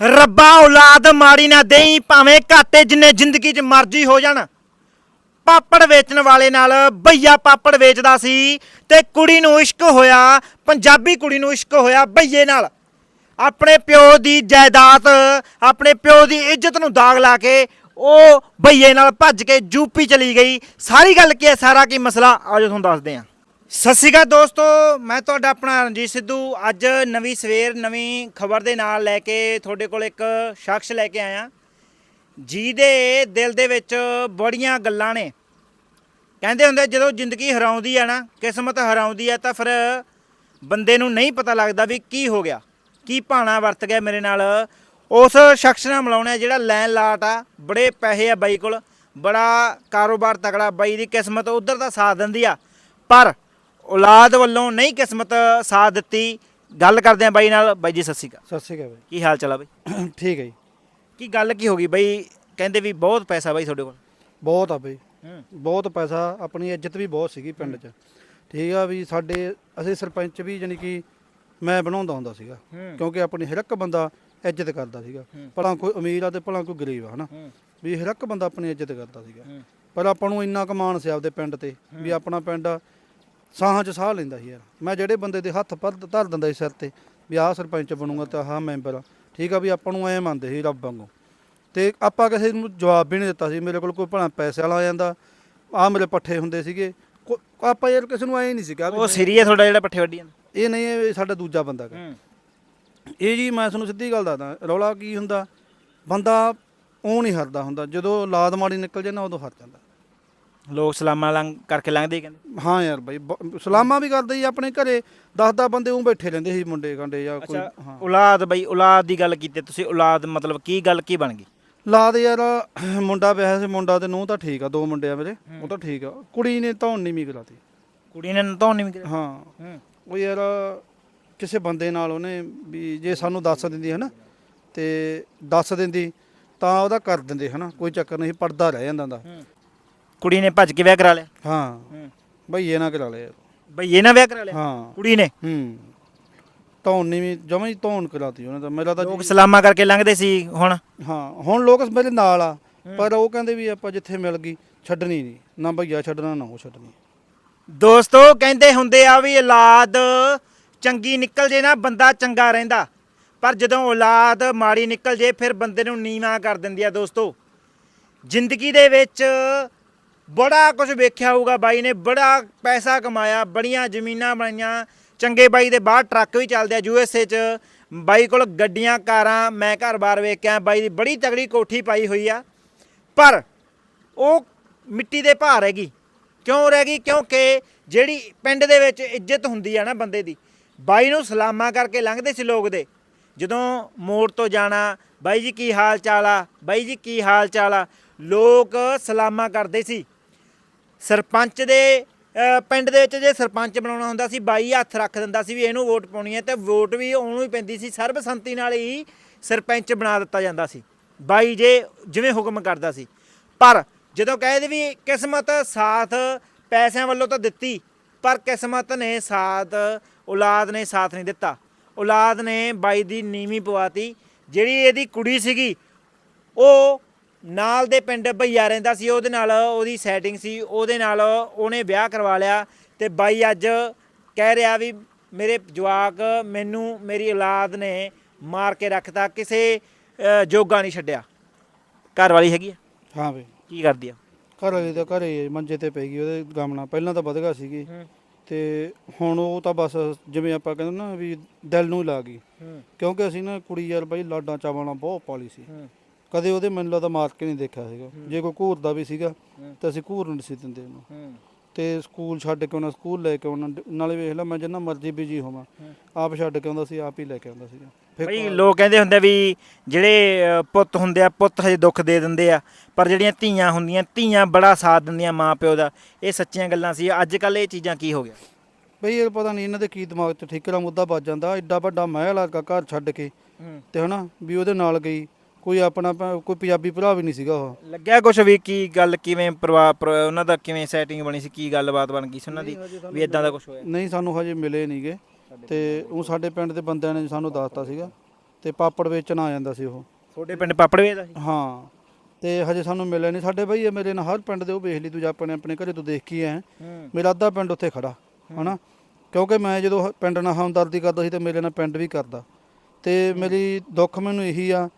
ਰੱਬਾ ਔਲਾਦ ਮਾੜੀ ਨਾ ਦੇਈ, ਭਾਵੇਂ ਘਾਟੇ ਜਿੰਨੇ ਜ਼ਿੰਦਗੀ 'ਚ ਮਰਜ਼ੀ ਹੋ ਜਾਣ। ਪਾਪੜ ਵੇਚਣ ਵਾਲੇ ਨਾਲ ਭਈਆ ਪਾਪੜ ਵੇਚਦਾ ਸੀ ਤੇ ਕੁੜੀ ਨੂੰ ਇਸ਼ਕ ਹੋਇਆ, ਪੰਜਾਬੀ ਕੁੜੀ ਨੂੰ ਇਸ਼ਕ ਹੋਇਆ ਭਈਏ ਨਾਲ। ਆਪਣੇ ਪਿਓ ਦੀ ਜਾਇਦਾਦ, ਆਪਣੇ ਪਿਓ ਦੀ ਇੱਜ਼ਤ ਨੂੰ ਦਾਗ ਲਾ ਕੇ ਉਹ ਭਈਏ ਨਾਲ ਭੱਜ ਕੇ ਯੂਪੀ ਚਲੀ ਗਈ। ਸਾਰੀ ਗੱਲ ਕੀ ਹੈ? ਸਾਰਾ ਕੀ ਮਸਲਾ? ਆਜੋ ਤੁਹਾਨੂੰ ਦੱਸਦੇ ਹਾਂ। ਸਤਿ ਸ਼੍ਰੀ ਅਕਾਲ ਦੋਸਤੋ, ਮੈਂ ਤੁਹਾਡਾ ਆਪਣਾ ਰਣਜੀਤ ਸਿੱਧੂ। ਅੱਜ ਨਵੀਂ ਸਵੇਰ, ਨਵੀਂ ਖਬਰ ਦੇ ਨਾਲ ਲੈ ਕੇ ਤੁਹਾਡੇ ਕੋਲ ਇੱਕ ਸ਼ਖਸ ਲੈ ਕੇ ਆਇਆ। ਜਿਹਦੇ ਦਿਲ ਦੇ ਵਿੱਚ ਬੜੀਆਂ ਗੱਲਾਂ ਨੇ। ਕਹਿੰਦੇ ਹੁੰਦੇ, ਜਦੋਂ ਜ਼ਿੰਦਗੀ ਹਰਾਉਂਦੀ ਆ ਨਾ, ਕਿਸਮਤ ਹਰਾਉਂਦੀ ਆ, ਤਾਂ ਫਿਰ ਬੰਦੇ ਨੂੰ ਨਹੀਂ ਪਤਾ ਲੱਗਦਾ ਵੀ ਕੀ ਹੋ ਗਿਆ, ਕੀ ਭਾਣਾ ਵਰਤ ਗਿਆ ਮੇਰੇ ਨਾਲ। ਉਸ ਸ਼ਖਸ ਨਾਲ ਮਿਲਾਉਣਾ ਜਿਹੜਾ ਲੈਣ ਲਾਟ ਆ, ਬੜੇ ਪੈਸੇ ਆ ਬਾਈ ਕੋਲ, ਬੜਾ ਕਾਰੋਬਾਰ ਤਕੜਾ, ਬਾਈ ਦੀ ਕਿਸਮਤ ਉਧਰ ਦਾ ਸਾਥ ਦਿੰਦੀ ਆ। ਪਰ ਔਲਾਦ ਵੱਲੋਂ ਨਹੀਂ ਕਿਸਮਤ ਸਾਥ ਦਿੱਤੀ। ਗੱਲ ਕਰਦੇ ਆ ਬਾਈ ਨਾਲ। ਬਾਈ ਜੀ ਸਤਿ ਸ਼੍ਰੀ ਅਕਾਲ। ਸਤਿ ਸ਼੍ਰੀ ਅਕਾਲ ਕੀ ਹਾਲ ਚਾਲ ਆ ਬਾਈ? ਬਾਈ ਠੀਕ ਹੈ ਜੀ। ਕੀ ਗੱਲ ਕੀ ਹੋ ਗਈ ਬਾਈ? ਕਹਿੰਦੇ ਵੀ ਬਹੁਤ ਪੈਸਾ ਬਾਈ ਤੁਹਾਡੇ ਕੋਲ। ਬਹੁਤ ਆ ਬਈ। ਹੂੰ। ਬਹੁਤ ਪੈਸਾ ਆਪਣੀ ਇੱਜ਼ਤ ਵੀ ਬਹੁਤ ਸੀਗੀ ਪਿੰਡ 'ਚ। ਠੀਕ ਆ ਵੀ ਸਾਡੇ ਅਸੀਂ ਸਰਪੰਚ ਵੀ ਜਾਨੀ ਕਿ ਮੈਂ ਬਣਾਉਂਦਾ ਹੁੰਦਾ ਸੀਗਾ। ਹੂੰ। ਕਿਉਂਕਿ ਆਪਣੀ ਹਰ ਇੱਕ ਬੰਦਾ ਇੱਜ਼ਤ ਕਰਦਾ ਸੀਗਾ। ਭਲਾ ਕੋਈ ਅਮੀਰ ਆ ਤੇ ਭਲਾ ਕੋਈ ਗਰੀਬ ਆ ਹਨਾ? ਹੂੰ। ਵੀ ਹਰ ਇੱਕ ਬੰਦਾ ਆਪਣੀ ਇੱਜ਼ਤ ਕਰਦਾ ਸੀਗਾ। ਪਰ ਆਪਾਂ ਨੂੰ ਇੰਨਾ ਕਮਾਨ ਸੀ ਆਪਦੇ ਪਿੰਡ ਤੇ ਵੀ ਆਪਣਾ ਪਿੰਡ ਸਾਹਾਂ 'ਚ ਸਾਹ ਲੈਂਦਾ ਸੀ ਯਾਰ। ਮੈਂ ਜਿਹੜੇ ਬੰਦੇ ਦੇ ਹੱਥ ਪਰ ਧਰ ਦਿੰਦਾ ਸੀ ਸਿਰ ਤੇ ਵੀ ਆਹ ਸਰਪੰਚ ਬਣੂਗਾ ਤੇ ਆਹ ਮੈਂਬਰ ਆ। ਠੀਕ ਆ ਵੀ ਆਪਾਂ ਨੂੰ ਐਂ ਮੰਨਦੇ ਸੀ ਰੱਬ ਵਾਂਗੂ। ਤੇ ਆਪਾਂ ਕਿਸੇ ਨੂੰ ਜਵਾਬ ਵੀ ਨਹੀਂ ਦਿੱਤਾ ਸੀ ਮੇਰੇ ਕੋਲ ਕੋਈ ਭਲਾ ਪੈਸੇ ਵਾਲਾ ਆ ਜਾਂਦਾ ਆ ਮੇਰੇ ਪੱਠੇ ਹੁੰਦੇ ਸੀਗੇ। ਕੋ- ਆਪਾਂ ਯਾਰ ਕਿਸੇ ਨੂੰ ਐਂ ਨਹੀਂ ਸੀਗਾ ਵੀ ਉਹ ਸਿਰੀ ਹੈ ਤੁਹਾਡਾ ਜਿਹੜਾ ਪੱਠੇ ਵੱਡੀ ਜਾਂਦਾ। ਇਹ ਨਹੀਂ ਇਹ ਸਾਡਾ ਦੂਜਾ ਬੰਦਾ ਗਾ। ਹੂੰ। ਇਹ ਜੀ ਮੈਂ ਤੁਹਾਨੂੰ ਸਿੱਧੀ ਗੱਲ ਦੱਸਦਾ ਰੌਲਾ ਕੀ ਹੁੰਦਾ? ਬੰਦਾ ਉਹ ਨਹੀਂ ਹਰਦਾ ਹੁੰਦਾ ਜਦੋਂ ਔਲਾਦ ਮਾੜੀ ਨਿਕਲ ਜੇ ਨਾ ਉਦੋਂ ਹਰ ਜਾਂਦਾ। ਲੋਕ ਸਲਾਮਾਂ ਲੰਘ ਕਰਕੇ ਲੰਘਦੇ ਹੀ ਕਹਿੰਦੇ। ਹਾਂ ਯਾਰ ਬਾਈ ਬ- ਸਲਾਮਾਂ ਵੀ ਕਰਦੇ ਸੀ ਆਪਣੇ ਘਰੇ 10-10 ਬੰਦੇ ਉਹ ਬੈਠੇ ਰਹਿੰਦੇ ਸੀ ਮੁੰਡੇ ਗੰਡੇ ਜਾਂ ਕੋਈ ਅੱਛਾ ਹਾਂ। ਔਲਾਦ ਬਈ ਔਲਾਦ ਦੀ ਗੱਲ ਕੀਤੀ ਤੁਸੀਂ ਔਲਾਦ ਮਤਲਬ ਕੀ ਗੱਲ ਕੀ ਬਣ ਗਈ? ਲਾਦ ਯਾਰ ਮੁੰਡਾ ਵਿਆਹਿਆ ਸੀ ਮੁੰਡਾ ਤੇ ਨੂੰ ਤਾਂ ਠੀਕ ਆ ਦੋ ਮੁੰਡੇ ਆ ਮੇਰੇ ਉਹ ਤਾਂ ਠੀਕ ਆ। ਕੁੜੀ ਨੇ ਧੌਣ ਨਹੀਂ ਮੀਕ ਲਾਤੀ ਕੁੜੀ ਨੇ ਤਾਂ ਨਹੀਂ ਮਿਲਿਆ ਹਾਂ। ਹੂੰ। ਉਹ ਯਾਰ ਕਿਸੇ ਬੰਦੇ ਨਾਲ ਉਹਨੇ ਵੀ ਜੇ ਸਾਨੂੰ ਦੱਸ ਦਿੰਦੀ ਹੈ ਨਾ ਤੇ ਦੱਸ ਦਿੰਦੀ ਤਾਂ ਉਹਦਾ ਕਰ ਦਿੰਦੇ ਹਨਾ ਕੋਈ ਚੱਕਰ ਨਹੀਂ ਪੜਦਾ ਰਹਿ ਜਾਂਦਾ ਦਾ ਕੁੜੀ ਨੇ ਭੱਜ ਕੇ ਵਿਆਹ ਕਰਾ ਲਿਆ? ਹਾਂ। ਹੂੰ। ਬਈ ਇਹ ਨਾ ਕਰਾ ਲਿਆ ਬਈ ਇਹ ਨਾ ਵਿਆਹ ਕਰਾ ਲਿਆ? ਹਾਂ। ਕੁੜੀ ਨੇ? ਹੂੰ। ਧੌਣ ਨਹੀਂ ਵੀ ਜਮਾਂ ਹੀ ਧੌਣ ਕਰਾਤੀ ਉਹਨੇ ਤਾਂ। ਮੇਰਾ ਤਾਂ ਲੋਕ ਸਲਾਮਾਂ ਕਰਕੇ ਲੰਘਦੇ ਸੀ ਹੁਣ। ਹਾਂ ਹੁਣ ਲੋਕ ਮੇਰੇ ਨਾਲ ਆ। ਪਰ ਉਹ ਕਹਿੰਦੇ ਵੀ ਆਪਾਂ ਜਿੱਥੇ ਮਿਲ ਗਈ ਛੱਡਣੀ ਨਹੀਂ ਨਾ ਭਈਆ ਛੱਡਣਾ ਨਾ ਉਹ ਛੱਡਣੀ। ਦੋਸਤੋ ਕਹਿੰਦੇ ਹੁੰਦੇ ਆ ਵੀ ਔਲਾਦ ਚੰਗੀ ਨਿਕਲ ਜੇ ਨਾ ਬੰਦਾ ਚੰਗਾ ਰਹਿੰਦਾ। ਪਰ ਜਦੋਂ ਔਲਾਦ ਮਾੜੀ ਨਿਕਲ ਜੇ ਫਿਰ ਬੰਦੇ ਨੂੰ ਨੀਵਾਂ ਕਰ ਦਿੰਦੀ ਆ ਦੋਸਤੋ। ਜ਼ਿੰਦਗੀ ਦੇ ਵਿੱਚ ਬੜਾ ਕੁਝ ਵੇਖਿਆ ਹੋਊਗਾ ਬਾਈ ਨੇ, ਬੜਾ ਪੈਸਾ ਕਮਾਇਆ, ਬੜੀਆਂ ਜ਼ਮੀਨਾਂ ਬਣਾਈਆਂ। ਚੰਗੇ ਬਾਈ ਦੇ ਬਾਹਰ ਟਰੱਕ ਵੀ ਚੱਲਦੇ ਆ ਯੂਐਸਏ 'ਚ। ਬਾਈ ਕੋਲ ਗੱਡੀਆਂ, ਕਾਰਾਂ, ਮੈਂ ਘਰ-ਬਾਰ ਵੇਖਿਆ, ਬਾਈ ਦੀ ਬੜੀ ਤਗੜੀ ਕੋਠੀ ਪਾਈ ਹੋਈ ਆ। ਪਰ ਉਹ ਮਿੱਟੀ ਦੇ ਭਾਰ ਹੈਗੀ। ਕਿਉਂ ਰਹਿ ਗਈ? ਕਿਉਂਕਿ ਜਿਹੜੀ ਪਿੰਡ ਦੇ ਵਿੱਚ ਇੱਜ਼ਤ ਹੁੰਦੀ ਆ ਨਾ ਬੰਦੇ ਦੀ, ਬਾਈ ਨੂੰ ਸਲਾਮਾਂ ਕਰਕੇ ਲੰਘਦੇ ਸੀ ਲੋਕ ਦੇ। ਜਦੋਂ ਮੋੜ ਤੋਂ ਜਾਣਾ, ਬਾਈ ਜੀ ਕੀ ਹਾਲ ਚਾਲ ਆ? ਬਾਈ ਜੀ ਕੀ ਹਾਲ ਚਾਲ ਆ? ਲੋਕ ਸਲਾਮਾਂ ਕਰਦੇ ਸੀ। ਸਰਪੰਚ ਦੇ ਪਿੰਡ ਦੇ ਵਿੱਚ ਜੇ ਸਰਪੰਚ ਬਣਾਉਣਾ ਹੁੰਦਾ ਸੀ, ਬਾਈ ਹੱਥ ਰੱਖ ਦਿੰਦਾ ਸੀ ਵੀ ਇਹਨੂੰ ਵੋਟ ਪਾਉਣੀ ਹੈ ਤੇ ਵੋਟ ਵੀ ਉਹਨੂੰ ਹੀ ਪੈਂਦੀ ਸੀ। ਸਰਬਸੰਤੀ ਨਾਲ ਹੀ ਸਰਪੰਚ ਬਣਾ ਦਿੱਤਾ ਜਾਂਦਾ ਸੀ। ਬਾਈ ਜੇ ਜਿਵੇਂ ਹੁਕਮ ਕਰਦਾ ਸੀ। ਪਰ ਜਦੋਂ ਕਹਿੰਦੇ ਵੀ ਕਿਸਮਤ ਸਾਥ ਪੈਸਿਆਂ ਵੱਲੋਂ ਤਾਂ ਦਿੱਤੀ, ਪਰ ਕਿਸਮਤ ਨੇ ਸਾਥ, ਔਲਾਦ ਨੇ ਸਾਥ ਨਹੀਂ ਦਿੱਤਾ। ਔਲਾਦ ਨੇ ਬਾਈ ਦੀ ਨੀਵੀਂ ਪਵਾਤੀ। ਜਿਹੜੀ ਇਹਦੀ ਕੁੜੀ ਸੀਗੀ, ਉਹ ਨਾਲ ਦੇ ਪਿੰਡ ਭਈਆ ਰਹਿੰਦਾ ਸੀ ਉਹਦੇ ਨਾਲ ਉਹਦੀ ਸੈਟਿੰਗ ਸੀ ਉਹਦੇ ਨਾਲ ਉਹਨੇ ਵਿਆਹ ਕਰਵਾ ਲਿਆ ਤੇ ਬਾਈ ਅੱਜ ਕਹਿ ਰਿਹਾ ਵੀ ਮੇਰੇ ਜਵਾਕ ਮੈਨੂੰ ਮੇਰੀ ਔਲਾਦ ਨੇ ਮਾਰ ਕੇ ਰੱਖਤਾ ਕਿਸੇ ਜੋਗਾ ਨਹੀਂ ਛੱਡਿਆ। ਘਰ ਵਾਲੀ ਹੈਗੀ ਆ? ਹਾਂ ਬਈ। ਕੀ ਕਰਦੀ ਆ? ਘਰ ਵਾਲੀ ਤਾਂ ਘਰੇ ਮੰਜੇ ਤੇ ਪੈ ਗਈ ਉਹਦੇ ਗਾਮਣਾ ਪਹਿਲਾਂ ਤਾਂ ਵਧਗਾ ਸੀਗੀ। ਤੇ ਹੁਣ ਉਹ ਤਾਂ ਬਸ ਜਿਵੇਂ ਆਪਾਂ ਕਹਿੰਦੇ ਨਾ ਵੀ ਦਿਲ ਨੂੰ ਹੀ ਲਾ ਗਈ। ਕਿਉਂਕਿ ਅਸੀਂ ਨਾ ਕੁੜੀ ਯਾਰ ਬਾਈ ਲਾਡਾਂ ਚਾਵਾਂ ਨਾਲ ਬਹੁਤ ਪਾਲੀ ਸੀ। ਹੂੰ। ਕਦੇ ਉਹਦੇ ਮੈਨੂੰ ਲੱਗਦਾ ਮਾਰ ਕੇ ਨਹੀਂ ਦੇਖਿਆ ਸੀਗਾ। ਜੇ ਕੋਈ ਘੂਰਦਾ ਵੀ ਸੀਗਾ। ਤਾਂ ਅਸੀਂ ਘੂਰ ਨਹੀਂ ਸੀ ਦਿੰਦੇ ਉਹਨੂੰ। ਤੇ ਸਕੂਲ ਛੱਡ ਕੇ ਆਉਣਾ ਸਕੂਲ ਲੈ ਕੇ ਆਉਣਾ ਨਾਲੇ ਵੇਖ ਲੈ ਮੈਂ ਜਿੰਨਾ ਮਰਜ਼ੀ ਬਿਜ਼ੀ ਹੋਵਾਂ ਆਪ ਛੱਡ ਕੇ ਆਉਂਦਾ ਸੀ ਆਪ ਹੀ ਲੈ ਕੇ ਆਉਂਦਾ ਸੀਗਾ। ਬਈ ਲੋਕ ਕਹਿੰਦੇ ਹੁੰਦੇ ਵੀ ਜਿਹੜੇ ਪੁੱਤ ਹੁੰਦੇ ਆ ਪੁੱਤ ਹਜੇ ਦੁੱਖ ਦੇ ਦਿੰਦੇ ਆ ਪਰ ਜਿਹੜੀਆਂ ਧੀਆਂ ਹੁੰਦੀਆਂ ਧੀਆਂ ਬੜਾ ਸਾਥ ਦਿੰਦੀਆਂ ਮਾਂ ਪਿਓ ਦਾ। ਇਹ ਸੱਚੀਆਂ ਗੱਲਾਂ ਸੀ। ਅੱਜ ਕੱਲ ਇਹ ਚੀਜ਼ਾਂ ਕੀ ਹੋ ਗਿਆ? ਬਈ ਇਹ ਪਤਾ ਨਹੀਂ ਇਹਨਾਂ ਦੇ ਕੀ ਦਿਮਾਗ 'ਚ ਠੇਕੇ ਦਾ ਮੁੱਦਾ ਵੱਜ ਜਾਂਦਾ ਐਡਾ ਵੱਡਾ ਮਹਿਲ ਆ ਘਰ ਛੱਡ ਕੇ। ਤੇ ਹਨਾ ਵੀ ਉਹਦੇ ਨਾਲ ਗਈ। ਕੋਈ ਆਪਣਾ ਭੈ- ਕੋਈ ਪੰਜਾਬੀ ਭਰਾ ਵੀ ਨਹੀਂ ਸੀਗਾ ਉਹ। ਲੱਗਿਆ ਕੁਛ ਵੀ ਕੀ ਗੱਲ ਕਿਵੇਂ ਪਰਿਵਾਰ ਪਰ- ਉਹਨਾਂ ਦਾ ਕਿਵੇਂ ਸੈਟਿੰਗ ਬਣੀ ਸੀ ਕੀ ਗੱਲਬਾਤ ਬਣ ਗਈ ਸੀ ਉਹਨਾਂ ਦੀ ਵੀ ਇਦਾਂ ਦਾ ਕੁਝ ਹੋਇਆ? ਨਹੀਂ ਸਾਨੂੰ ਹਜੇ ਮਿਲੇ ਨਹੀਂਗੇ ਤੇ ਉਹ ਸਾਡੇ ਪਿੰਡ ਦੇ ਬੰਦਿਆਂ ਨੇ ਸਾਨੂੰ ਦੱਸਤਾ ਸੀਗਾ। ਤੇ ਪਾਪੜ ਵੇਚਣ ਆ ਜਾਂਦਾ ਸੀ ਉਹ। ਤੁਹਾਡੇ ਪਿੰਡ ਪਾਪੜ ਵੇਚਦਾ ਸੀ? ਹਾਂ। ਤੇ ਹਜੇ ਸਾਨੂੰ ਮਿਲਿਆ ਨਹੀਂ ਸਾਡੇ ਬਈ ਇਹ ਮੇਰੇ ਨਾਲ ਹਰ ਪਿੰਡ ਦੇ ਉਹ ਵੇਖ ਲਈ ਤੂੰ ਜਾਂ ਆਪਣੇ ਆਪਣੇ ਘਰੇ ਤੂੰ ਦੇਖ ਕੇ ਆਇਆ ਹੂੰ। ਮੇਰਾ ਅੱਧਾ ਪਿੰਡ ਉੱਥੇ ਖੜਾ ਹਨਾ? ਕਿਉਂਕਿ ਮੈਂ ਜਦੋਂ ਹ- ਪਿੰਡ ਨਾਲ ਹਮਦਰਦੀ ਕਰਦਾ ਸੀ ਤੇ ਮੇਰੇ ਨਾਲ ਪਿੰਡ ਵੀ ਕਰਦਾ। ਤੇ ਮੇਰੀ ਦੁੱਖ ਮੈਨੂੰ ਇਹੀ ਆ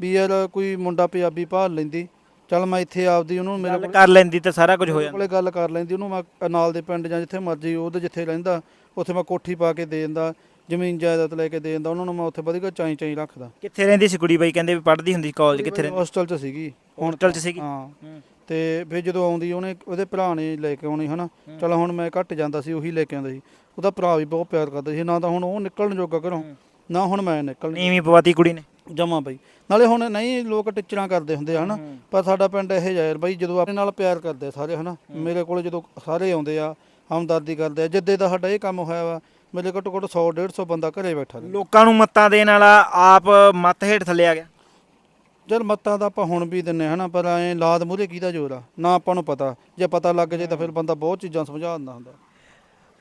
ਵੀ ਯਾਰ ਕੋਈ ਮੁੰਡਾ ਪੰਜਾਬੀ ਭਾਲ ਲੈਂਦੀ ਚੱਲ ਮੈਂ ਇੱਥੇ ਆਪਦੀ ਉਹਨੂੰ ਮੇਰੇ ਗੱਲ ਕਰ ਲੈਂਦੀ ਤਾਂ ਸਾਰਾ ਕੁਝ ਹੋ ਮੇਰੇ ਜਾਂਦਾ। ਕੋਲੇ ਗੱਲ ਕਰ ਲੈਂਦੀ ਉਹਨੂੰ ਮੈਂ ਨਾਲ ਦੇ ਪਿੰਡ ਜਾਂ ਜਿੱਥੇ ਮਰਜ਼ੀ ਉਹਦੇ ਜਿੱਥੇ ਰਹਿੰਦਾ ਉੱਥੇ ਮੈਂ ਕੋਠੀ ਪਾ ਕੇ ਦੇ ਦਿੰਦਾ ਜ਼ਮੀਨ ਜਾਇਦਾਦ ਲੈ ਕੇ ਦੇ ਦਿੰਦਾ ਉਹਨਾਂ ਨੂੰ ਮੈਂ ਉੱਥੇ ਵਧੀਆ ਚਾਈ ਚਾਈ ਰੱਖਦਾ। ਕਿੱਥੇ ਰਹਿੰਦੀ ਸੀ ਕੁੜੀ ਬਾਈ? ਕਹਿੰਦੇ ਵੀ ਪੜ੍ਹਦੀ ਹੁੰਦੀ ਕਾਲਜ ਕਿੱਥੇ ਰਹਿੰਦੀ? ਹੋਸਟਲ 'ਚ ਸੀਗੀ। ਹੋਸਟਲ 'ਚ ਸੀਗੀ? ਹਾਂ। ਹੂੰ। ਤੇ ਫਿਰ ਜਦੋਂ ਆਉਂਦੀ ਉਹਨੇ ਉਹਦੇ ਭਰਾ ਨੇ ਲੈ ਕੇ ਆਉਣੀ ਹਨਾ? ਚਲ ਹੁਣ ਮੈਂ ਘੱਟ ਜਾਂਦਾ ਸੀ ਉਹੀ ਲੈ ਕੇ ਆਉਂਦਾ ਸੀ। ਉਹਦਾ ਭਰਾ ਵੀ ਬਹੁਤ ਪਿਆਰ ਕਰਦਾ ਸੀ ਨਾ ਤਾਂ ਹੁਣ ਉਹ ਨਿਕਲਣ ਜੋਗਾ ਘਰੋਂ ਨਾ ਹੁਣ ਮੈਂ ਨਿਕਲਣ। ਨੀਵੀਂ ਪਵਾਤੀ ਕੁੜੀ ਨੇ। ਜਮਾ ਬਈ। ਨਾਲੇ ਹੁਣ ਨਹੀਂ ਲੋਕ ਟਿੱਚਰਾਂ ਕਰਦੇ ਹੁੰਦੇ ਹਨਾ? ਪਰ ਸਾਡਾ ਪਿੰਡ ਇਹ ਯਾਰ ਬਈ ਜਦੋਂ ਆਪਣੇ ਨਾਲ ਪਿਆਰ ਕਰਦੇ ਆ ਸਾਰੇ ਹਨਾ? ਮੇਰੇ ਕੋਲ ਜਦੋਂ ਸਾਰੇ ਆਉਂਦੇ ਆ ਹਮਦਰਦੀ ਕਰਦੇ ਆ ਜਿੱਦੇ ਦਾ ਸਾਡਾ ਇਹ ਕੰਮ ਹੋਇਆ ਵਾ ਮੇਰੇ ਘੱਟੋ ਘੱਟ 100 150 ਬੰਦਾ ਘਰੇ ਬੈਠਾ ਰਿਹਾ। ਲੋਕਾਂ ਨੂੰ ਮੱਤਾਂ ਦੇਣ ਵਾਲਾ ਆਪ ਮੱਤ ਹੇਠ ਥੱਲੇ ਆ ਗਿਆ। ਚਲ ਮੱਤਾਂ ਤਾਂ ਆਪਾਂ ਹੁਣ ਵੀ ਦਿੰਨੇ ਹਨਾ? ਪਰ ਐ ਲਾਦ ਮੂਰੇ ਕਿਹਦਾ ਜ਼ੋਰ ਆ? ਨਾ ਆਪਾਂ ਨੂੰ ਪਤਾ। ਜੇ ਪਤਾ ਲੱਗ ਜੇ ਤਾਂ ਫਿਰ ਬੰਦਾ ਬਹੁਤ ਚੀਜ਼ਾਂ ਸਮਝਾ ਦਿੰਦਾ ਹੁੰਦਾ।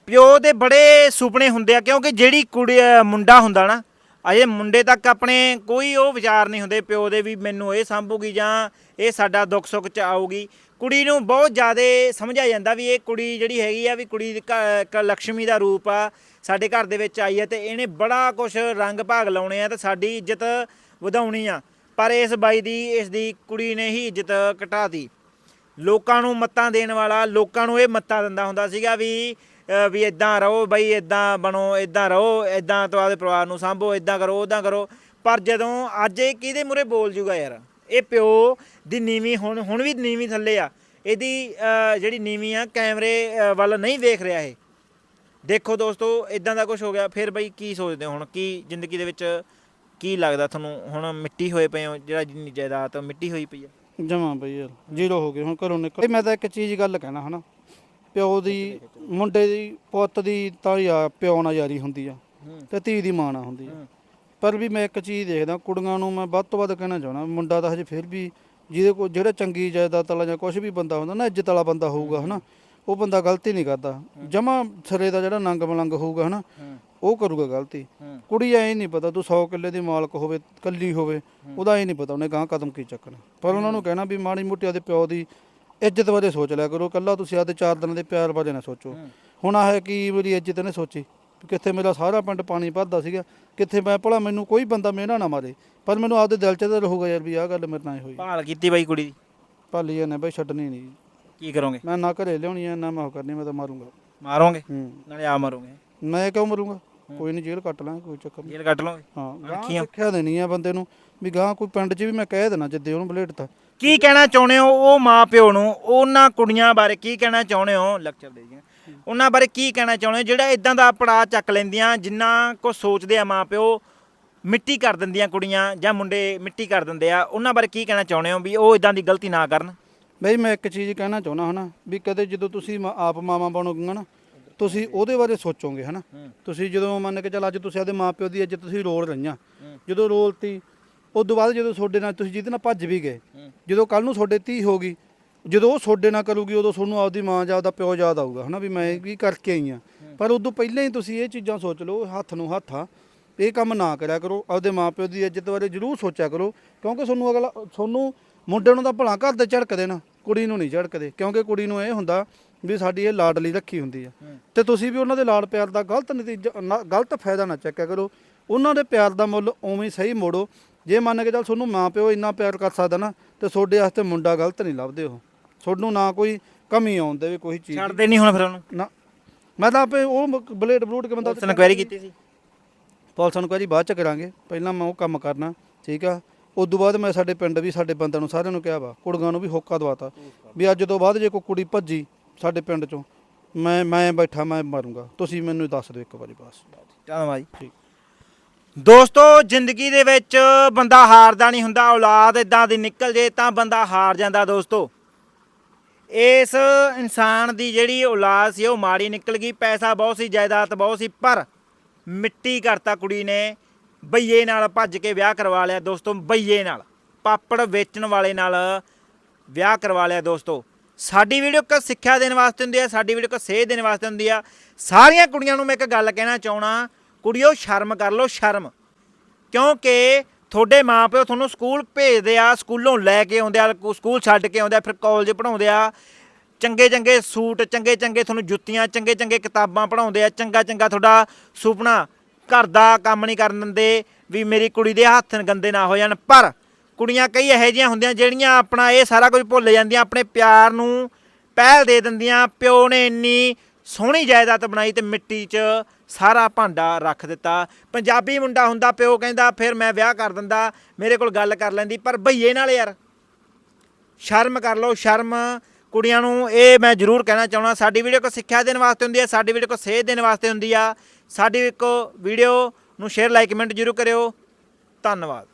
ਪਿਓ ਦੇ ਬੜੇ ਸੁਪਨੇ ਹੁੰਦੇ ਆ ਕਿਉਂਕਿ ਜਿਹੜੀ ਕੁੜੀ ਮੁੰਡਾ ਹੁੰਦਾ ਨਾ ਅਜੇ ਮੁੰਡੇ ਤੱਕ ਆਪਣੇ ਕੋਈ ਉਹ ਵਿਚਾਰ ਨਹੀਂ ਹੁੰਦੇ ਪਿਓ ਦੇ ਵੀ ਮੈਨੂੰ ਇਹ ਸੰਭੂਗੀ ਜਾਂ ਇਹ ਸਾਡਾ ਦੁੱਖ ਸੁੱਖ ਚ ਆਊਗੀ। ਕੁੜੀ ਨੂੰ ਬਹੁਤ ਜ਼ਿਆਦਾ ਸਮਝਿਆ ਜਾਂਦਾ ਵੀ ਇਹ ਕੁੜੀ ਜਿਹੜੀ ਹੈਗੀ ਆ ਵੀ ਕੁੜੀ ਦੀ ਘ- ਇੱਕ ਲక్ష్ਮੀ ਦਾ ਰੂਪ ਆ, ਸਾਡੇ ਘਰ ਦੇ ਵਿੱਚ ਆਈ ਹੈ ਤੇ ਇਹਨੇ ਬੜਾ ਕੁਝ ਰੰਗ ਭਾਗ ਲਾਉਣੇ ਆ ਤੇ ਸਾਡੀ ਇੱਜ਼ਤ ਵਧਾਉਣੀ ਆ। ਪਰ ਇਸ ਬਾਈ ਦੀ, ਇਸ ਦੀ ਕੁੜੀ ਨੇ ਹੀ ਇੱਜ਼ਤ ਘਟਾਤੀ ਲੋਕਾਂ ਨੂੰ ਮੱਤਾਂ ਦੇਣ ਵਾਲਾ, ਲੋਕਾਂ ਨੂੰ ਇਹ ਮੱਤਾਂ ਦਿੰਦਾ ਹੁੰਦਾ ਸੀਗਾ ਵੀ ਵੀ ਇਦਾਂ ਰਹੋ ਬਈ ਇਦਾਂ ਬਣੋ ਇਦਾਂ ਰਹੋ ਇਦਾਂ ਤੋਂ ਆਪਦੇ ਪਰਿਵਾਰ ਨੂੰ ਸੰਭੋ ਇਦਾਂ ਕਰੋ ਉਦਾਂ ਕਰੋ। ਪਰ ਜਦੋਂ ਅੱਜ ਇਹ ਕਿਹਦੇ ਮੂਰੇ ਬੋਲ ਜੂਗਾ ਯਾਰ? ਇਹ ਪਿਓ ਦੀ ਨੀਵੀਂ, ਹੁਣ ਹੁਣ ਵੀ ਨੀਵੀਂ ਥੱਲੇ ਆ। ਇਹਦੀ ਜਿਹੜੀ ਨੀਵੀਂ ਆ, ਕੈਮਰੇ ਵੱਲ ਨਹੀਂ ਵੇਖ ਰਿਹਾ ਇਹ। ਦੇਖੋ ਦੋਸਤੋ ਇਦਾਂ ਦਾ ਕੁਝ ਹੋ ਗਿਆ, ਫਿਰ ਬਈ ਕੀ ਸੋਚਦੇ ਹੋ ਹੁਣ? ਕੀ ਜ਼ਿੰਦਗੀ ਦੇ ਵਿੱਚ ਕੀ ਲੱਗਦਾ ਤੁਹਾਨੂੰ? ਹੁਣ ਮਿੱਟੀ ਹੋਏ ਪਏ ਹੋ, ਜਿਹੜਾ ਜਿੰਨੀ ਜਾਇਦਾਦ ਮਿੱਟੀ ਹੋਈ ਪਈ ਆ। ਜਮਾ ਬਈ ਯਾਰ, ਜ਼ੀਰੋ ਹੋ ਗਏ, ਹੁਣ ਘਰੋਂ ਨਿਕਲ ਮੈਂ ਤਾਂ ਇੱਕ ਚੀਜ਼ ਗੱਲ ਕਹਿਣਾ, ਹਨਾ? ਪਿਓ ਦੀ ਮੁੰਡੇ ਦੀ ਪੁੱਤ ਦੀ ਤਾਂ ਯਾ ਪਿਓ ਨਾਲ ਯਾਰੀ ਹੁੰਦੀ ਆ ਤੇ ਧੀ ਦੀ ਮਾਂ ਨਾਲ ਹੁੰਦੀ ਆ। ਪਰ ਵੀ ਮੈਂ ਇੱਕ ਚੀਜ਼ ਦੇਖਦਾ ਕੁੜੀਆਂ ਨੂੰ ਮੈਂ ਵੱਧ ਤੋਂ ਵੱਧ ਕਹਿਣਾ ਚਾਹਣਾ ਮੁੰਡਾ ਤਾਂ ਹਜੇ ਫਿਰ ਵੀ ਜਿਹਦੇ ਕੋਲ ਜਿਹੜਾ ਚੰਗੀ ਜਾਇਦਾਦ ਵਾਲਾ ਜਾਂ ਕੁਝ ਵੀ ਬੰਦਾ ਹੁੰਦਾ ਨਾ ਇੱਜ਼ਤ ਵਾਲਾ ਬੰਦਾ ਹੋਊਗਾ ਹਨਾ ਉਹ ਬੰਦਾ ਗਲਤੀ ਨਹੀਂ ਕਰਦਾ। ਜਮਾ ਸਿਰੇ ਦਾ ਜਿਹੜਾ ਨੰਗ ਮਲੰਗ ਹੋਊਗਾ ਹਨਾ ਉਹ ਕਰੂਗਾ ਗਲਤੀ। ਕੁੜੀ ਐ ਨਹੀਂ ਪਤਾ ਤੂੰ 100 ਕਿੱਲੇ ਦੀ ਮਾਲਕ ਹੋਵੇ ਕੱਲੀ ਹੋਵੇ ਉਹਦਾ ਇਹ ਨਹੀਂ ਪਤਾ ਉਹਨੇ ਗਾਂ ਕਦਮ ਕੀ ਚੱਕਣਾ। ਪਰ ਉਹਨਾਂ ਨੂੰ ਕਹਿਣਾ ਵੀ ਮਾੜੀ ਮੋਟੀ ਆਦੇ ਪਿਓ ਦੀ ਇੱਜ਼ਤ ਬਾਰੇ ਸੋਚ ਲਿਆ ਕਰੋ ਕੱਲਾ ਤੁਸੀਂ ਆਦੇ ਚਾਰ ਦਿਨਾਂ ਦੇ ਪਿਆਰ ਬਾਰੇ ਨਾ ਸੋਚੋ। ਹੁਣ ਆਹ ਕੀ ਮੇਰੀ ਇੱਜ਼ਤ ਨੇ ਸੋਚੀ ਕਿੱਥੇ ਮੇਰਾ ਸਾਰਾ ਪਿੰਡ ਪਾਣੀ ਭਰਦਾ ਸੀਗਾ ਕਿੱਥੇ ਮੈਂ ਭਲਾ ਮੈਨੂੰ ਕੋਈ ਬੰਦਾ ਮਿਹਣਾ ਨਾ ਮਾਰੇ ਪਰ ਮੈਨੂੰ ਆਪਦੇ ਦਿਲ 'ਚ ਤਾਂ ਰਹੂਗਾ ਯਾਰ ਵੀ ਆਹ ਗੱਲ ਮੇਰੇ ਨਾਲ ਹੋਈ। ਭਾਲ ਕੀਤੀ ਬਾਈ ਕੁੜੀ ਦੀ? ਭਾਲੀ ਇਹਨੇ ਬਈ ਛੱਡਣੀ ਨਹੀਂ। ਕੀ ਕਰੋਗੇ? ਮੈਂ ਨਾ ਘਰੇ ਲਿਆਉਣੀ ਆ ਨਾ ਮੈਂ ਉਹ ਕਰਨੀ ਮੈਂ ਤਾਂ ਮਾਰੂੰਗਾ। ਮਾਰੋਗੇ? ਹੂੰ। ਨਾਲੇ ਆ ਮਾਰੋਗੇ। ਮੈਂ ਕਿਉਂ ਮਰੂੰਗਾ? ਕੋਈ ਨਹੀਂ ਜੇਲ੍ਹ ਕੱਟ ਲਾਂਗੇ ਕੋਈ ਚੱਕਰ ਨਹੀਂ ਜੇਲ੍ਹ ਕੱਟ ਲਓਗੇ ਹਾਂ ਗਾਂ ਰੱਖੀਆਂ। ਸਿੱਖਿਆ ਦੇਣੀ ਆ ਬੰਦੇ ਨੂੰ। ਵੀ ਗਾਂ ਕੋਈ ਪਿੰਡ 'ਚ ਵੀ ਮੈਂ ਕਹਿ ਦੇਣਾ ਜਿੱਦੇ ਉਹਨੂੰ ਬਲੇਟਤਾ ਕੀ ਕਹਿਣਾ ਚਾਹੁੰਦੇ ਹੋ ਉਹ ਮਾਂ ਪਿਓ ਨੂੰ? ਉਹਨਾਂ ਕੁੜੀਆਂ ਬਾਰੇ ਕੀ ਕਹਿਣਾ ਚਾਹੁੰਦੇ ਹੋ? ਲੈਕਚਰ ਦੇ ਜੀ ਉਹਨਾਂ ਬਾਰੇ ਕੀ ਕਹਿਣਾ ਚਾਹੁੰਦੇ ਹੋ? ਜਿਹੜਾ ਇਦਾਂ ਦਾ ਪੜਾ ਚੱਕ ਲੈਂਦੀਆਂ ਜਿੰਨਾ ਕੋ ਸੋਚਦੇ ਆ ਮਾਂ ਪਿਓ ਮਿੱਟੀ ਕਰ ਦਿੰਦੀਆਂ ਕੁੜੀਆਂ ਜਾਂ ਮੁੰਡੇ ਮਿੱਟੀ ਕਰ ਦਿੰਦੇ ਆ ਉਹਨਾਂ ਬਾਰੇ ਕੀ ਕਹਿਣਾ ਚਾਹੁੰਦੇ ਹੋ ਵੀ ਉਹ ਇਦਾਂ ਦੀ ਗਲਤੀ ਨਾ ਕਰਨ? ਬਈ ਮੈਂ ਇੱਕ ਚੀਜ਼ ਕਹਿਣਾ ਚਾਹੁੰਦਾ ਹਨਾ ਵੀ ਕਦੇ ਜਦੋਂ ਤੁਸੀਂ ਮਾ- ਆਪ ਮਾਵਾਂ ਬਣੋਗੇ ਨਾ ਤੁਸੀਂ ਉਹਦੇ ਬਾਰੇ ਸੋਚੋਗੇ ਹਨਾ? ਤੁਸੀਂ ਜਦੋਂ ਮੰਨ ਕੇ ਚੱਲ ਅੱਜ ਤੁਸੀਂ ਆਪਦੇ ਮਾਪਿਓ ਦੀ ਇੱਜ਼ਤ ਤੁਸੀਂ ਰੋਲ ਰਹੀਆਂ। ਜਦੋਂ ਰੋਲਤੀ ਉਸ ਤੋਂ ਬਾਅਦ ਜਦੋਂ ਤੁਹਾਡੇ ਨਾਲ ਤੁਸੀਂ ਜਿਹਦੇ ਨਾਲ ਭੱਜ ਵੀ ਗਏ ਜਦੋਂ ਕੱਲ ਨੂੰ ਤੁਹਾਡੇ ਧੀ ਹੋਗੀ ਜਦੋਂ ਉਹ ਤੁਹਾਡੇ ਨਾਲ ਕਰੂਗੀ ਉਦੋਂ ਤੁਹਾਨੂੰ ਆਪਦੀ ਮਾਂ ਜਾਂ ਆਪਦਾ ਪਿਓ ਯਾਦ ਆਊਗਾ ਹਨਾ? ਵੀ ਮੈਂ ਵੀ ਕਰਕੇ ਆਈ ਆ ਪਰ ਉਦੋਂ ਪਹਿਲਾਂ ਹੀ ਤੁਸੀਂ ਇਹ ਚੀਜ਼ਾਂ ਸੋਚ ਲਓ ਹੱਥ ਨੂੰ ਹੱਥ ਆ ਇਹ ਕੰਮ ਨਾ ਕਰਿਆ ਕਰੋ ਆਪਦੇ ਮਾਪਿਓ ਦੀ ਇੱਜ਼ਤ ਬਾਰੇ ਜ਼ਰੂਰ ਸੋਚਿਆ ਕਰੋ ਕਿਉਂਕਿ ਤੁਹਾਨੂੰ ਅਗਲਾ ਤੁਹਾਨੂੰ ਮੁੰਡੇ ਨੂੰ ਤਾਂ ਭਲਾ ਘਰ ਦੇ ਝੜਕਦੇ ਨਾ ਕੁੜੀ ਨੂੰ ਨਹੀਂ ਝੜਕਦੇ ਕਿਉਂਕਿ ਕੁੜੀ ਨੂੰ ਇਹ ਹੁੰਦਾ ਵੀ ਸਾਡੀ ਇਹ ਲਾਡਲੀ ਰੱਖੀ ਹੁੰਦੀ ਆ। ਤੇ ਤੁਸੀਂ ਵੀ ਉਹਨਾਂ ਦੇ ਲਾਡ ਪਿਆਰ ਦਾ ਗਲਤ ਨਤੀਜਾ ਨਾ- ਗਲਤ ਫਾਇਦਾ ਨਾ ਚੱਕਿਆ ਕਰੋ। ਉਹਨਾਂ ਦੇ ਪਿਆਰ ਦਾ ਮੁੱਲ ਉਵੇਂ ਹੀ ਸਹੀ ਮੋੜੋ। ਜੇ ਮੰਨ ਕੇ ਚੱਲ ਤੁਹਾਨੂੰ ਮਾਂ ਪਿਓ ਇੰਨਾ ਪਿਆਰ ਕਰ ਸਕਦਾ ਨਾ ਤੇ ਤੁਹਾਡੇ ਵਾਸਤੇ ਮੁੰਡਾ ਗਲਤ ਨਹੀਂ ਲੱਭਦੇ ਉਹ। ਤੁਹਾਨੂੰ ਨਾ ਕੋਈ ਕਮੀ ਆਉਣ ਦੇਵੇ ਕੋਈ ਚੀਜ਼ ਦੀ। ਛੱਡਦੇ ਨਹੀਂ ਹੁਣ ਫਿਰ ਉਹਨੂੰ? ਨਾ। ਮੈਂ ਤਾਂ ਆਪੇ ਉਹ ਮ- ਬਲੇਡ ਬਲੂਡ ਕੇ ਬੰਦਾ ਪੁਲਿਸ ਨੇ ਕੁਐਰੀ ਕੀਤੀ ਸੀ? ਪੁਲਿਸ ਨੂੰ ਕਹਿੰਦੀ ਬਾਅਦ ਚ ਕਰਾਂਗੇ। ਪਹਿਲਾਂ ਮੈਂ ਉਹ ਕੰਮ ਕਰਨਾ ਠੀਕ ਆ? ਉਸ ਤੋਂ ਬਾਅਦ ਮੈਂ ਸਾਡੇ ਪਿੰਡ ਵੀ ਸਾਡੇ ਬੰਦਿਆਂ ਨੂੰ ਸਾਰਿਆਂ ਨੂੰ ਕਿਹਾ ਵਾ ਕੁੜੀਆਂ ਨੂੰ ਵੀ ਹੋਕਾ ਦਵਾਤਾ। ਵੀ ਅੱਜ ਤੋਂ ਬਾਅਦ ਜੇ ਕੋਈ ਕੁੜੀ ਭੱਜੀ ਸਾਡੇ ਪਿੰਡ ਚੋਂ। ਮੈਂ ਮੈਂ ਬੈਠਾ ਮੈਂ ਮਾਰੂੰਗਾ। ਤੁਸੀਂ ਮੈਨੂੰ ਦੱਸ ਦਿਓ ਇੱਕ ਵਾਰੀ ਬਸ। ਧੰਨਵਾਦ ਠੀਕ। ਦੋਸਤੋ ਜ਼ਿੰਦਗੀ ਦੇ ਵਿੱਚ ਬੰਦਾ ਹਾਰਦਾ ਨਹੀਂ ਹੁੰਦਾ ਔਲਾਦ ਇਦਾਂ ਦੀ ਨਿਕਲ ਜੇ ਤਾਂ ਬੰਦਾ ਹਾਰ ਜਾਂਦਾ ਦੋਸਤੋ। ਇਸ ਇਨਸਾਨ ਦੀ ਜਿਹੜੀ ਔਲਾਦ ਸੀ ਉਹ ਮਾੜੀ ਨਿਕਲ ਗਈ ਪੈਸਾ ਬਹੁਤ ਸੀ ਜਾਇਦਾਦ ਬਹੁਤ ਸੀ ਪਰ ਮਿੱਟੀ ਕਰਤਾ ਕੁੜੀ ਨੇ ਬਈਏ ਨਾਲ ਭੱਜ ਕੇ ਵਿਆਹ ਕਰਵਾ ਲਿਆ ਦੋਸਤੋ ਬਈਏ ਨਾਲ ਪਾਪੜ ਵੇਚਣ ਵਾਲੇ ਨਾਲ ਵਿਆਹ ਕਰਵਾ ਲਿਆ ਦੋਸਤੋ। ਸਾਡੀ ਵੀਡੀਓ ਇੱਕ ਸਿੱਖਿਆ ਦੇਣ ਵਾਸਤੇ ਹੁੰਦੀ ਆ, ਸਾਡੀ ਵੀਡੀਓ ਇੱਕ ਸੇਧ ਦੇਣ ਵਾਸਤੇ ਹੁੰਦੀ ਆ। ਸਾਰੀਆਂ ਕੁੜੀਆਂ ਨੂੰ ਮੈਂ ਇੱਕ ਗੱਲ ਕਹਿਣਾ ਚਾਹਣਾ ਕੁੜੀਓ ਸ਼ਰਮ ਕਰ ਲਓ, ਸ਼ਰਮ। ਕਿਉਂਕਿ ਤੁਹਾਡੇ ਮਾਪਿਓ ਤੁਹਾਨੂੰ ਸਕੂਲ ਭੇਜਦੇ ਆ, ਸਕੂਲੋਂ ਲੈ ਕੇ ਆਉਂਦੇ ਆ ਸਕੂਲ ਛੱਡ ਕੇ ਆਉਂਦੇ ਆ, ਫਿਰ ਕਾਲਜ ਪੜਾਉਂਦੇ ਆ। ਚੰਗੇ ਚੰਗੇ ਸੂਟ ਚੰਗੇ ਚੰਗੇ ਤੁਹਾਨੂੰ ਜੁੱਤੀਆਂ ਚੰਗੇ ਚੰਗੇ ਕਿਤਾਬਾਂ ਪੜਾਉਂਦੇ ਆ ਚੰਗਾ ਚੰਗਾ ਤੁਹਾਡਾ ਸੁਪਨਾ, ਘਰ ਦਾ ਕੰਮ ਨਹੀਂ ਕਰਨ ਦਿੰਦੇ, ਵੀ ਮੇਰੀ ਕੁੜੀ ਦੇ ਹੱਥ ਗੰਦੇ ਨਾ ਹੋ ਜਾਣ। ਪਰ ਕੁੜੀਆਂ ਕਈ ਇਹੋ ਜਿਹੀਆਂ ਹੁੰਦੀਆਂ ਜਿਹੜੀਆਂ ਆਪਣਾ ਇਹ ਸਾਰਾ ਕੁਝ ਭੁੱਲ ਜਾਂਦੀਆਂ, ਆਪਣੇ ਪਿਆਰ ਨੂੰ ਪਹਿਲ ਦੇ ਦਿੰਦੀਆਂ, ਪਿਓ ਨੇ ਇੰਨੀ ਸੋਹਣੀ ਜਾਇਦਾਦ ਬਣਾਈ ਤੇ ਮਿੱਟੀ 'ਚ ਸਾਰਾ ਭਾਂਡਾ ਰੱਖ ਦਿੱਤਾ। ਪੰਜਾਬੀ ਮੁੰਡਾ ਹੁੰਦਾ, ਪਿਓ ਕਹਿੰਦਾ, ਫਿਰ ਮੈਂ ਵਿਆਹ ਕਰ ਦਿੰਦਾ, ਮੇਰੇ ਕੋਲ ਗੱਲ ਕਰ ਲੈਂਦੀ, ਪਰ ਭਈਏ ਨਾਲ ਯਾਰ, ਸ਼ਰਮ ਕਰ ਲਓ, ਸ਼ਰਮ ਕੁੜੀਆਂ ਨੂੰ ਇਹ ਮੈਂ ਜ਼ਰੂਰ ਕਹਿਣਾ ਚਾਹਣਾ ਸਾਡੀ ਵੀਡੀਓ ਕੋ ਸਿੱਖਿਆ ਦੇਣ ਵਾਸਤੇ ਹੁੰਦੀ ਹੈ, ਸਾਡੀ ਵੀਡੀਓ ਕੋ ਸੇਧ ਦੇਣ ਵਾਸਤੇ ਹੁੰਦੀ ਆ, ਸਾਡੀ ਕੋ ਵੀਡੀਓ ਨੂੰ ਸ਼ੇਅਰ ਲਾਈਕ ਕਮੈਂਟ ਜ਼ਰੂਰ ਕਰਿਓ, ਧੰਨਵਾਦ।